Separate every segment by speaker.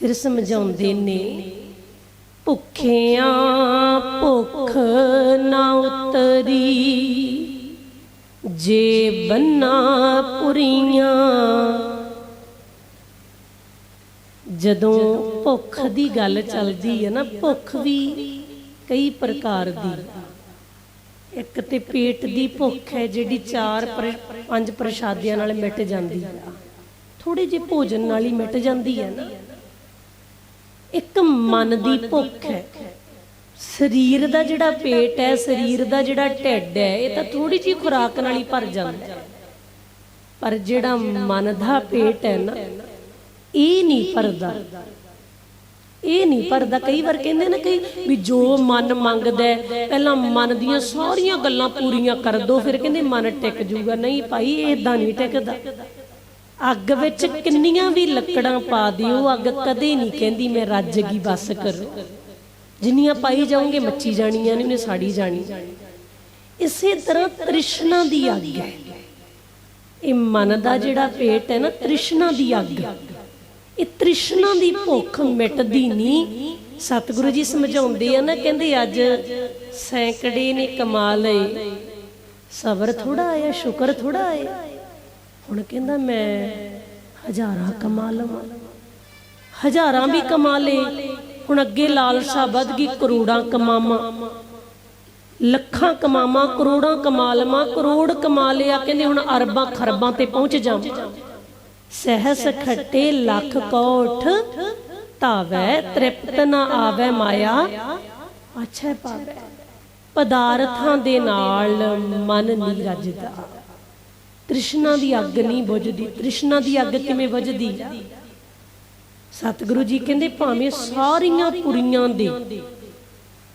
Speaker 1: ਫਿਰ ਸਮਝਾਉਂਦੇ ਨੇ, ਭੁੱਖਿਆਂ ਭੁੱਖ ਨਾ ਉਤਰੀ, ਜੇ ਬੰਨਾ ਪੁਰੀਆਂ, ਜਦੋਂ ਭੁੱਖ ਦੀ ਗੱਲ ਚੱਲਦੀ ਹੈ ਨਾ, ਭੁੱਖ ਵੀ ਕਈ ਪ੍ਰਕਾਰ ਦੀ। ਇੱਕ ਤੇ ਪੇਟ ਦੀ ਭੁੱਖ ਹੈ ਜਿਹੜੀ ਚਾਰ ਪਰ- ਪੰਜ ਪ੍ਰਸ਼ਾਦਿਆਂ ਨਾਲ ਮਿਟ ਜਾਂਦੀ ਹੈ। ਥੋੜੇ ਜਿਹੇ ਭੋਜਨ ਨਾਲ ਹੀ ਮਿਟ ਜਾਂਦੀ ਹੈ ਨਾ। ਇੱਕ ਮਨ ਦੀ ਭੁੱਖ ਹੈ। ਸਰੀਰ ਦਾ ਜਿਹੜਾ ਪੇਟ ਹੈ, ਸਰੀਰ ਦਾ ਜਿਹੜਾ ਢਿੱਡ ਹੈ, ਇਹ ਤਾਂ ਥੋੜੀ ਜਿਹੀ ਖੁਰਾਕ ਨਾਲ ਹੀ ਭਰ ਜਾਂਦਾ ਹੈ। ਪਰ ਜਿਹੜਾ ਮਨ ਦਾ ਪੇਟ ਹੈ ਨਾ, ਇਹ ਨਹੀਂ ਭਰਦਾ। ਇਹ ਨਹੀਂ ਭਰਦਾ। ਕਈ ਵਾਰ ਕਹਿੰਦੇ ਨਾ ਕਈ ਵੀ ਜੋ ਮਨ ਮੰਗਦਾ ਪਹਿਲਾਂ ਮਨ ਦੀਆਂ ਸਾਰੀਆਂ ਗੱਲਾਂ ਪੂਰੀਆਂ ਕਰ ਦੋ, ਫਿਰ ਕਹਿੰਦੇ ਮਨ ਟਿਕ ਜੂਗਾ। ਨਹੀਂ ਭਾਈ ਇਦਾਂ ਨਹੀਂ ਟਿਕਦਾ। ਅੱਗ ਵਿੱਚ ਕਿੰਨੀਆਂ ਵੀ ਲੱਕੜਾਂ ਪਾ ਦਿਓ, ਅੱਗ ਕਦੇ ਨਹੀਂ ਕਹਿੰਦੀ ਮੈਂ ਰੱਜ ਗਈ, ਬਸ ਕਰੋ। ਜਿੰਨੀਆਂ ਪਾਈ ਜਾਓਗੇ, ਮੱਚੀ ਜਾਣੀਆਂ ਨੇ, ਉਹਨੇ ਸਾੜੀ ਜਾਣੀ। ਇਸੇ ਤਰ੍ਹਾਂ ਤ੍ਰਿਸ਼ਨਾ ਦੀ ਅੱਗ ਹੈ। ਇਹ ਮਨ ਦਾ ਜਿਹੜਾ ਪੇਟ ਹੈ ਨਾ, ਤ੍ਰਿਸ਼ਨਾ ਦੀ ਅੱਗ। ਇਹ ਤ੍ਰਿਸ਼ਨਾ ਦੀ ਭੁੱਖ ਮਿਟਦੀ ਨਹੀਂ। ਸਤਿਗੁਰੂ ਜੀ ਸਮਝਾਉਂਦੇ ਆ ਨਾ, ਕਹਿੰਦੇ ਅੱਜ ਸੈਂਕੜੇ ਨੇ ਕਮਾ ਲਏ। ਸਬਰ ਥੋੜਾ ਆਇਆ, ਸ਼ੁਕਰ ਥੋੜਾ ਆਇਆ। ਹੁਣ ਕਹਿੰਦਾ ਮੈਂ ਹਜ਼ਾਰਾਂ ਕਮਾ ਲਵਾਂ। ਹਜ਼ਾਰਾਂ ਵੀ ਕਮਾ ਲੇ, ਹੁਣ ਅੱਗੇ ਲਾਲਸਾ ਵੱਧ ਗਈ, ਕਰੋੜਾਂ ਕਮਾਵਾਂ। ਲੱਖਾਂ ਕਮਾਵਾਂ, ਕਰੋੜਾਂ ਕਮਾ ਲਵਾਂ, ਕਰੋੜ ਕਮਾ ਲਿਆ, ਕਹਿੰਦੇ ਹੁਣ ਅਰਬਾਂ ਖਰਬਾਂ ਤੇ ਪਹੁੰਚ ਜਾਵਾਂ। ਸਹਿਸ ਖੱਟੇ ਲੱਖ ਕੋਠ, ਧਾਵੈ ਤ੍ਰਿਪਤ ਨਾ ਆਵੈ ਮਾਇਆ। ਅੱਛਾ ਪਾਵੈ ਪਦਾਰਥਾਂ ਦੇ ਨਾਲ ਮਨ ਨਹੀਂ ਰੱਜਦਾ। ਤ੍ਰਿਸ਼ਨਾ ਦੀ ਅੱਗ ਨਹੀਂ ਬੁਝਦੀ। ਤ੍ਰਿਸ਼ਨਾ ਦੀ ਅੱਗ ਕਿਵੇਂ ਬੁਝਦੀ? ਸਤਿਗੁਰੂ ਜੀ ਕਹਿੰਦੇ, ਭਾਵੇਂ ਸਾਰੀਆਂ ਪੁਰੀਆਂ ਦੇ,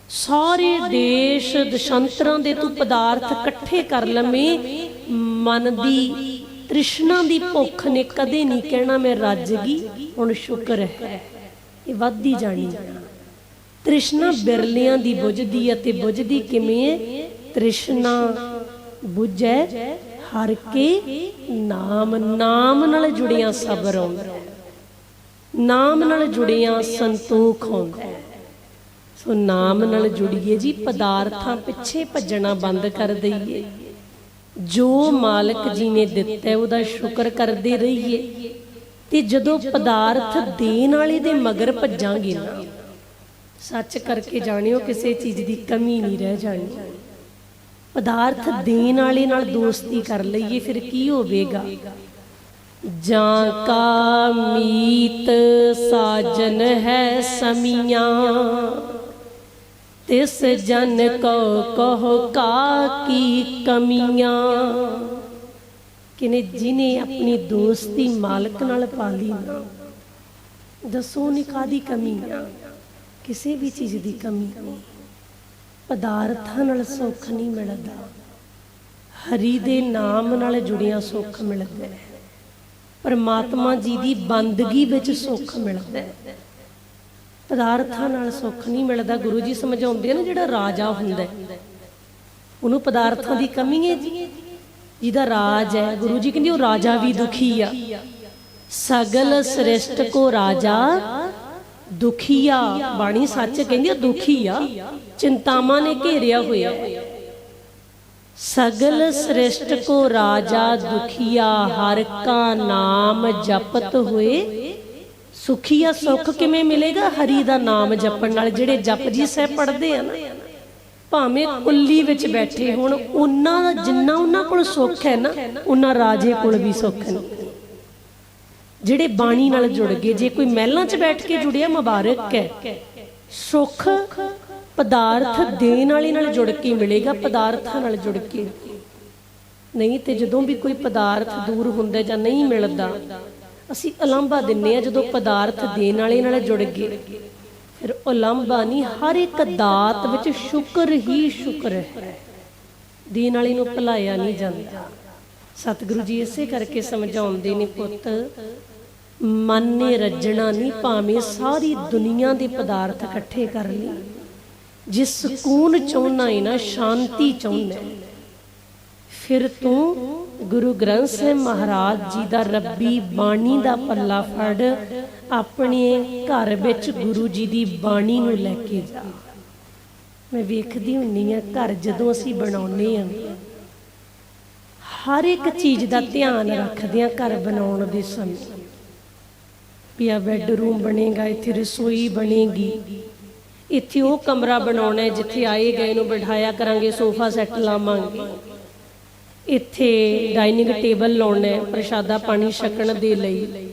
Speaker 1: ਸਾਰੇ ਦੇਸ਼ ਦਸ਼ੰਤਰਾਂ ਦੇ ਤੂੰ ਪਦਾਰਥ ਇਕੱਠੇ ਕਰ ਲਵੇਂ, ਮਨ ਦੀ ਤ੍ਰਿਸ਼ਨਾ ਦੀ ਭੁੱਖ ਨੇ ਕਦੇ ਨਹੀਂ ਕਹਿਣਾ ਮੈਂ ਰੱਜ ਗਈ। ਹੁਣ ਸ਼ੁਕਰ ਹੈ, ਇਹ ਵੱਧਦੀ ਜਾਣੀ ਤ੍ਰਿਸ਼ਨਾ ਬਿਰਲਿਆਂ ਦੀ ਬੁਝਦੀ ਅਤੇ ਬੁਝਦੀ ਕਿਵੇਂ ਹੈ? ਤ੍ਰਿਸ਼ਨਾ ਬੁਝੈ ਹਰ ਕੇ ਨਾਮ ਨਾਮ ਨਾਲ ਜੁੜਿਆ ਸਬਰ ਆਉਂਦਾ ਨਾਮ ਨਾਲ ਜੁੜਿਆ ਸੰਤੋਖ ਹੁੰਦਾ ਸੋ ਨਾਮ ਨਾਲ ਜੁੜੀਏ ਜੀ, ਪਦਾਰਥਾਂ ਪਿੱਛੇ ਭੱਜਣਾ ਬੰਦ ਕਰ ਦਈਏ। ਜੋ ਮਾਲਕ ਜੀ ਨੇ ਦਿੱਤਾ ਉਹਦਾ ਸ਼ੁਕਰ ਕਰਦੇ ਰਹੀਏ। ਤੇ ਜਦੋਂ ਪਦਾਰਥ ਦੇਣ ਵਾਲੇ ਦੇ ਮਗਰ ਭੱਜਾਂਗੇ ਨਾ, ਸੱਚ ਕਰਕੇ ਜਾਣਿਓ ਕਿਸੇ ਚੀਜ਼ ਦੀ ਕਮੀ ਨਹੀਂ ਰਹਿ ਜਾਣੀ। ਪਦਾਰਥ ਦੇਣ ਵਾਲੇ ਨਾਲ ਦੋਸਤੀ ਕਰ ਲਈਏ, ਫਿਰ ਕੀ ਹੋਵੇਗਾ? ਜਾਂ ਕਾ ਮੀਤ ਸਾਜਨ ਹੈ ਸਮੀਆਂ, ਤਿਸ ਜਨ ਕੋ ਕਹੋ ਕਾ ਕੀ ਕਮੀਆਂ। ਕਿਨੇ ਜਿਨੇ ਆਪਣੀ ਦੋਸਤੀ ਮਾਲਕ ਨਾਲ ਪਾ ਲਈ ਨਾ, ਦੱਸੋ ਨੀ ਕਾਦੀ ਕਮੀ ਕਿਸੇ ਵੀ ਚੀਜ਼ ਦੀ ਕਮੀ ਨਹੀਂ। ਪਦਾਰਥਾਂ ਨਾਲ ਸੁੱਖ ਨਹੀਂ ਮਿਲਦਾ। ਹਰੀ ਦੇ ਨਾਮ ਨਾਲ ਜੁੜਿਆ ਸੁੱਖ ਮਿਲਦਾ ਹੈ। ਪਰਮਾਤਮਾ ਜੀ ਦੀ ਬੰਦਗੀ ਵਿੱਚ ਸੁੱਖ ਮਿਲਦਾ ਹੈ। ਪਦਾਰਥਾਂ ਨਾਲ ਸੁੱਖ ਨਹੀਂ ਮਿਲਦਾ, ਗੁਰੂ ਜੀ ਸਮਝਾਉਂਦੇ ਆ ਨਾ ਜਿਹੜਾ ਰਾਜਾ ਹੁੰਦਾ ਉਹਨੂੰ ਪਦਾਰਥਾਂ ਦੀ ਕਮੀ ਹੈ ਜੀ। ਜਿਹਦਾ ਰਾਜ ਹੈ, ਗੁਰੂ ਜੀ ਕਹਿੰਦੇ ਉਹ ਰਾਜਾ ਵੀ ਦੁਖੀ ਆ। ਸਗਲ ਸ੍ਰਿਸ਼ਟ ਕੋ ਰਾਜਾ ਦੁਖੀਆ, ਬਾਣੀ ਸੱਚ ਕਹਿੰਦੀ ਆ ਦੁਖੀ ਆ ਚਿੰਤਾਵਾਂ ਨੇ ਘੇਰਿਆ ਹੋਇਆ। ਸਗਲ ਸ੍ਰਿਸ਼ਟ ਕੋ ਰਾਜਾ ਦੁਖੀਆ, ਹਰ ਕਾ ਨਾਮ ਜਪਤ ਹੋਏ। ਸੁਖੀਆ ਸੁਖ ਕਿਵੇਂ ਮਿਲੇਗਾ? ਹਰੀ ਦਾ ਨਾਮ ਜਪਣ ਨਾਲ ਜਿਹੜੇ ਜਪਜੀ ਸਾਹਿਬ ਪੜ੍ਹਦੇ ਆ ਨਾ, ਭਾਵੇਂ ਕੁੱਲੀ ਵਿੱਚ ਬੈਠੇ ਹੁਣ, ਉਹਨਾਂ ਦਾ ਜਿੰਨਾ ਉਹਨਾਂ ਕੋਲ ਸੁੱਖ ਹੈ ਨਾ, ਉਹਨਾਂ ਰਾਜੇ ਕੋਲ ਵੀ ਸੁੱਖ ਨਹੀਂ ਜਿਹੜੇ ਬਾਣੀ ਨਾਲ ਜੁੜ ਗਏ ਜੇ ਕੋਈ ਮਹਿਲਾਂ 'ਚ ਬੈਠ ਕੇ ਜੁੜਿਆ ਮੁਬਾਰਕ ਹੈ। ਸੁੱਖ ਪਦਾਰਥ ਦੇਣ ਵਾਲੇ ਨਾਲ ਜੁੜ ਕੇ ਮਿਲੇਗਾ ਪਦਾਰਥਾਂ ਨਾਲ ਜੁੜ ਕੇ। ਨਹੀਂ ਤੇ ਜਦੋਂ ਵੀ ਕੋਈ ਪਦਾਰਥ ਦੂਰ ਹੁੰਦਾ ਜਾਂ ਨਹੀਂ ਮਿਲਦਾ ਅਸੀਂ ਅਲੰਭਾ ਦਿੰਨੇ ਆ ਜਦੋਂ ਪਦਾਰਥ ਦੇਣ ਵਾਲੇ ਨਾਲ ਜੁੜ ਗਏ। ਫਿਰ ਉਲੰਭਾ ਨਹੀਂ ਹਰ ਇੱਕ ਦਾਤ ਵਿੱਚ ਸ਼ੁਕਰ ਹੀ ਸ਼ੁਕਰ ਹੈ। ਦੇਣ ਵਾਲੇ ਨੂੰ ਭੁਲਾਇਆ ਨਹੀਂ ਜਾਂਦਾ। ਸਤਿਗੁਰੂ ਜੀ ਇਸੇ ਕਰਕੇ ਸਮਝਾਉਂਦੇ ਨੇ ਪੁੱਤ ਮਨ ਨੇ ਰੱਜਣਾ ਨਹੀਂ, ਭਾਵੇਂ ਸਾਰੀ ਦੁਨੀਆ ਦੇ ਪਦਾਰਥ ਇਕੱਠੇ ਕਰ ਲਈ ਜਿਸ ਸਕੂਨ ਚਾਹੁੰਨਾ ਹੈ ਨਾ, ਸ਼ਾਂਤੀ ਚਾਹੁੰਨਾ ਫਿਰ ਤੂੰ ਗੁਰੂ ਗ੍ਰੰਥ ਸਾਹਿਬ ਮਹਾਰਾਜ ਜੀ ਦਾ ਰੱਬੀ ਬਾਣੀ ਦਾ ਪੱਲਾ ਫੜ, ਆਪਣੇ ਘਰ ਵਿੱਚ ਗੁਰੂ ਜੀ ਦੀ ਬਾਣੀ ਨੂੰ ਲੈ ਕੇ ਜਾ। ਮੈਂ ਵੇਖਦੀ ਹੁੰਨੀ ਆ ਘਰ ਜਦੋਂ ਅਸੀਂ ਬਣਾਉਨੇ ਆ ਹਰ ਇੱਕ ਚੀਜ਼ ਦਾ ਧਿਆਨ ਰੱਖਦੇ ਆ ਘਰ ਬਣਾਉਣ ਦੇ ਸਮੇਂ। ਵੀ ਆ ਬੈੱਡਰੂਮ ਬਣੇਗਾ, ਇੱਥੇ ਰਸੋਈ ਬਣੇਗੀ। ਇੱਥੇ ਉਹ ਕਮਰਾ ਬਣਾਉਣਾ ਹੈ, ਜਿੱਥੇ ਆਏ ਗਏ ਨੂੰ ਬਿਠਾਇਆ ਕਰਾਂਗੇ, ਸੋਫਾ ਸੈੱਟ ਲਾਵਾਂਗੇ। ਇੱਥੇ ਡਾਈਨਿੰਗ ਟੇਬਲ ਲਾਉਣਾ ਹੈ, ਪ੍ਰਸ਼ਾਦਾ ਪਾਣੀ ਛਕਣ ਦੇ ਲਈ।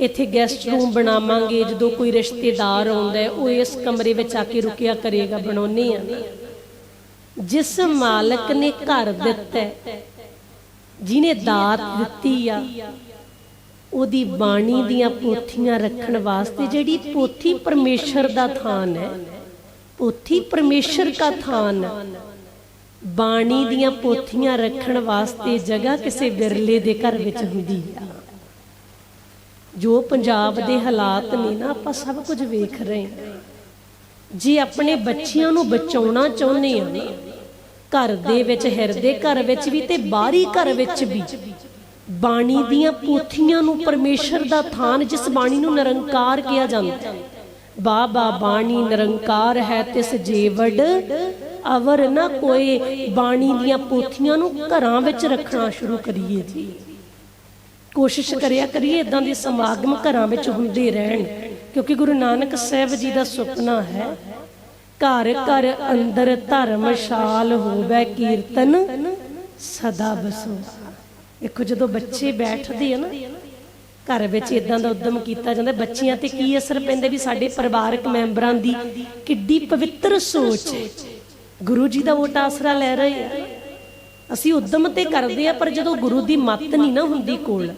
Speaker 1: ਇੱਥੇ ਗੈਸਟ ਰੂਮ ਬਣਾਵਾਂਗੇ, ਜਦੋਂ ਕੋਈ ਰਿਸ਼ਤੇਦਾਰ ਆਉਂਦਾ ਹੈ, ਉਹ ਇਸ ਕਮਰੇ ਵਿੱਚ ਆ ਕੇ ਰੁਕਿਆ ਕਰੇਗਾ ਬਣਾਉਨੇ ਆ ਜਿਸ ਮਾਲਕ ਨੇ ਘਰ ਦਿੱਤਾ ਜਿਹਨੇ ਦਾਤ ਦਿੱਤੀ ਆ ਉਹਦੀ ਬਾਣੀ ਦੀਆਂ ਪੋਥੀਆਂ ਰੱਖਣ ਵਾਸਤੇ ਜਿਹੜੀ ਪੋਥੀ ਪਰਮੇਸ਼ਰ ਦਾ ਥਾਨ ਹੈ, ਪੋਥੀ ਪਰਮੇਸ਼ਰ ਦਾ ਥਾਨ ਬਾਣੀ ਦੀਆਂ ਪੋਥੀਆਂ ਰੱਖਣ ਵਾਸਤੇ ਜਗ੍ਹਾ ਕਿਸੇ ਵਿਰਲੇ ਦੇ ਘਰ ਵਿੱਚ ਹੁੰਦੀ ਆ। ਜੋ ਪੰਜਾਬ ਦੇ ਹਾਲਾਤ ਨੇ ਨਾ, ਆਪਾਂ ਸਭ ਕੁਝ ਵੇਖ ਰਹੇ ਹਾਂ। ਜੇ ਆਪਣੇ ਬੱਚਿਆਂ ਨੂੰ ਬਚਾਉਣਾ ਚਾਹੁੰਦੇ ਆ ਘਰ ਦੇ ਵਿੱਚ, ਹਿਰਦੇ ਘਰ ਵਿੱਚ ਵੀ ਤੇ ਬਾਹਰੀ ਘਰ ਵਿੱਚ ਵੀ ਬਾਣੀ ਦੀਆਂ ਪੋਥੀਆਂ ਨੂੰ ਪਰਮੇਸ਼ਰ ਦਾ ਥਾਨ ਜਿਸ ਬਾਣੀ ਨੂੰ ਨਿਰੰਕਾਰ ਕਿਹਾ ਜਾਂਦਾ ਹੈ। ਬਾਬਾ ਬਾਣੀ ਨਿਰੰਕਾਰ ਹੈ ਤਿਸ ਜੀਵੜ ਅਵਰ ਨਾ ਕੋਈ ਬਾਣੀ ਦੀਆਂ ਪੋਥੀਆਂ ਨੂੰ ਘਰਾਂ ਵਿੱਚ ਰੱਖਣਾ ਸ਼ੁਰੂ ਕਰੀਏ ਜੀ। ਕੋਸ਼ਿਸ਼ ਕਰਿਆ ਕਰੀਏ ਇਦਾਂ ਦੇ ਸਮਾਗਮ ਘਰਾਂ ਵਿੱਚ ਹੁੰਦੇ ਰਹਿਣ ਕਿਉਂਕਿ ਗੁਰੂ ਨਾਨਕ ਸਾਹਿਬ ਜੀ ਦਾ ਸੁਪਨਾ ਹੈ ਘਰ ਘਰ ਅੰਦਰ ਧਰਮਸ਼ਾਲ ਹੋਵੇ ਕੀਰਤਨ ਸਦਾ ਬਸੋ। ਦੇਖੋ, ਜਦੋਂ ਬੱਚੇ ਬੈਠਦੇ ਆ ਨਾ, ਘਰ ਵਿੱਚ ਇਦਾਂ ਦਾ ਉਦਮ ਕੀਤਾ ਜਾਂਦਾ, ਬੱਚਿਆਂ ਤੇ ਕੀ ਅਸਰ ਪੈਂਦਾ ਵੀ ਸਾਡੇ ਪਰਿਵਾਰਕ ਮੈਂਬਰਾਂ ਦੀ ਕਿੱਡੀ ਪਵਿੱਤਰ ਸੋਚ ਹੈ। ਗੁਰੂ ਜੀ ਦਾ ਉਹ ਆਸਰਾ ਲੈ ਰਹੇ ਆ। ਅਸੀਂ ਉਦਮ ਤੇ ਕਰਦੇ ਆ, ਪਰ ਜਦੋਂ ਗੁਰੂ ਦੀ ਮੱਤ ਨਹੀਂ ਨਾ ਹੁੰਦੀ ਕੋਲ,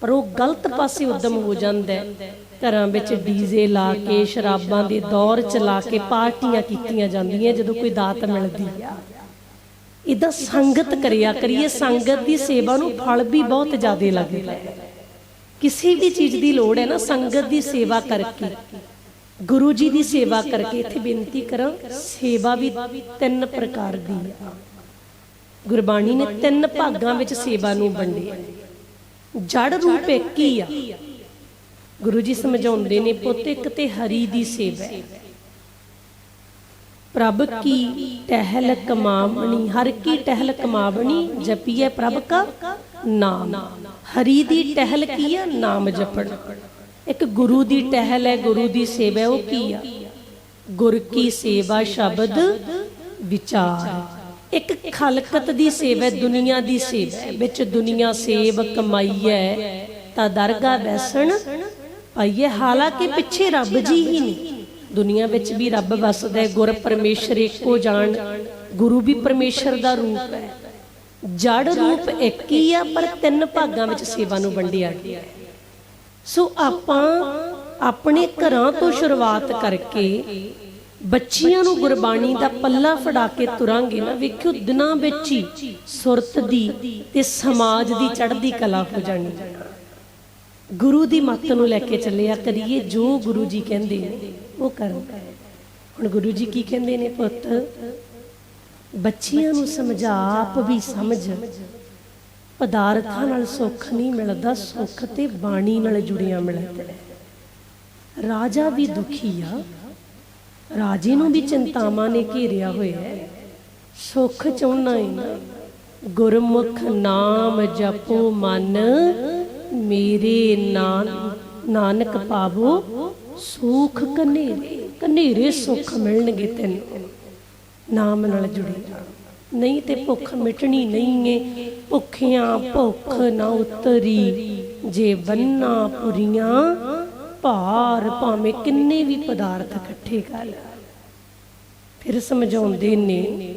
Speaker 1: ਪਰ ਉਹ ਗਲਤ ਪਾਸੇ ਉਦਮ ਹੋ ਜਾਂਦਾ ਹੈ। ਘਰਾਂ ਵਿੱਚ ਡੀਜ਼ੇ ਲਾ ਕੇ, ਸ਼ਰਾਬਾਂ ਦੇ ਦੌਰ ਚਲਾ ਕੇ ਪਾਰਟੀਆਂ ਕੀਤੀਆਂ ਜਾਂਦੀਆਂ, ਜਦੋਂ ਕੋਈ ਦਾਤ ਮਿਲਦੀ ਆ। ਇਦਾਂ ਸੰਗਤ ਕਰਿਆ ਕਰੀਏ, ਸੰਗਤ ਦੀ ਸੇਵਾ ਨੂੰ ਫਲ ਵੀ ਬਹੁਤ ਜ਼ਿਆਦੇ ਲੱਗਦਾ ਹੈ ਕਿਸੇ ਵੀ ਚੀਜ਼ ਦੀ ਲੋੜ ਹੈ ਨਾ, ਸੰਗਤ ਦੀ ਸੇਵਾ ਕਰਕੇ। ਗੁਰੂ ਜੀ ਦੀ ਸੇਵਾ ਕਰਕੇ ਇੱਥੇ ਬੇਨਤੀ ਕਰਾਂ, ਸੇਵਾ ਵੀ ਤਿੰਨ ਪ੍ਰਕਾਰ ਦੀ ਆ। ਗੁਰਬਾਣੀ ਨੇ ਤਿੰਨ ਭਾਗਾਂ ਵਿੱਚ ਸੇਵਾ ਨੂੰ ਵੰਡਿਆ ਜੜ ਰੂਪ ਇੱਕ ਹੀ ਆ। ਗੁਰੂ ਜੀ ਸਮਝਾਉਂਦੇ ਨੇ, ਪੁੱਤ ਇੱਕ ਤੇ ਹਰੀ ਦੀ ਸੇਵਾ ਹੈ। ਪ੍ਰਭ ਕੀ ਟਹਿਲ ਕਮਾਵਣੀ? ਹਰ ਕੀ ਟਹਿਲ ਕਮਾਵਣੀ? ਜਪੀਏ ਪ੍ਰਭ ਕਾ ਨਾਮ। ਹਰੀ ਦੀ ਟਹਿਲ ਕੀ ਆ? ਨਾਮ ਜਪਣ। ਇੱਕ ਗੁਰੂ ਦੀ ਟਹਿਲ ਹੈ ਗੁਰੂ ਦੀ ਸੇਵਾ ਹੈ, ਉਹ ਕੀ ਆ? ਗੁਰ ਕੀ ਸੇਵਾ ਸ਼ਬਦ ਵਿਚਾਰ। ਇੱਕ ਖਲਕਤ ਦੀ ਸੇਵਾ ਹੈ, ਦੁਨੀਆ ਦੀ ਸੇਵਾ ਵਿੱਚ ਦੁਨੀਆ ਸੇਵ ਕਮਾਈਐ ਤਾਂ ਦਰਗਾ ਬੈਸਣ ਪਾਈਏ। ਹਾਲਾਂਕਿ ਪਿੱਛੇ ਰੱਬ ਜੀ ਹੀ ਨਹੀਂ। ਦੁਨੀਆ ਵਿੱਚ ਵੀ ਰੱਬ ਵਸਦਾ ਹੈ, ਗੁਰ ਪਰਮੇਸ਼ਰ ਇੱਕੋ ਜਾਣ, ਗੁਰੂ ਵੀ ਪਰਮੇਸ਼ਰ ਦਾ ਰੂਪ ਹੈ। ਜੜ ਰੂਪ ਇੱਕ ਹੀ ਆ, ਪਰ ਤਿੰਨ ਭਾਗਾਂ ਵਿੱਚ ਸੇਵਾ ਨੂੰ ਵੰਡਿਆ ਗਿਆ ਸੋ ਆਪਾਂ ਆਪਣੇ ਘਰਾਂ ਤੋਂ ਸ਼ੁਰੂਆਤ ਕਰਕੇ ਬੱਚਿਆਂ ਨੂੰ ਗੁਰਬਾਣੀ ਦਾ ਪੱਲਾ ਫੜਾ ਕੇ ਤੁਰਾਂਗੇ ਨਾ, ਵੇਖਿਓ ਦਿਨਾਂ ਵਿੱਚ ਹੀ ਸੁਰਤ ਦੀ ਤੇ ਸਮਾਜ ਦੀ ਚੜ੍ਹਦੀ ਕਲਾ ਹੋ ਜਾਣੀ ਗੁਰੂ ਦੀ ਮੱਤ ਨੂੰ ਲੈ ਕੇ ਚੱਲਿਆ ਕਰੀਏ ਜੋ ਗੁਰੂ ਜੀ ਕਹਿੰਦੇ ਨੇ। ਉਹ ਕਰੋ। ਹੁਣ ਗੁਰੂ ਜੀ ਕੀ ਕਹਿੰਦੇ ਨੇ ਪੁੱਤ? ਬੱਚਿਆਂ ਨੂੰ ਸਮਝਾ ਆਪ ਵੀ ਸਮਝ। ਪਦਾਰਥਾਂ ਨਾਲ ਸੁੱਖ ਨਹੀਂ ਮਿਲਦਾ ਸੁੱਖ ਤੇ ਬਾਣੀ ਨਾਲ ਜੁੜਿਆ ਮਿਲਦਾ। ਰਾਜਾ ਵੀ ਦੁਖੀ ਆ। ਰਾਜੇ ਨੂੰ ਵੀ ਚਿੰਤਾਵਾਂ ਨੇ ਘੇਰਿਆ ਹੋਇਆ। ਹੈ ਸੁੱਖ ਚਾਹੁੰਨਾ ਹੈ ਗੁਰਮੁਖ ਨਾਮ ਜਪੋ ਮਨ। ਮੇਰੇ ਨਾਨ ਨਾਨਕ ਪਾਵੋ। ਸੁਖ ਕਨੇਰੇ ਕਨੇਰੇ ਸੁੱਖ ਮਿਲਣਗੇ ਤੈਨੂੰ। ਨਾਮ ਨਾਲ ਜੁੜੀ ਜਾ। ਨਹੀਂ ਤੇ ਭੁੱਖ ਮਿਟਣੀ ਨਹੀਂ ਏ। ਭੁੱਖਿਆਂ ਭੁੱਖ ਨਾ ਉਤਰੀ। ਜੇ ਬੰਨਾ ਪੁਰੀਆਂ, ਭਾਰ ਭਾਵੇਂ ਕਿੰਨੇ ਵੀ ਪਦਾਰਥ ਇਕੱਠੇ ਕਰ। ਫਿਰ ਸਮਝਾਉਂਦੇ ਨੇ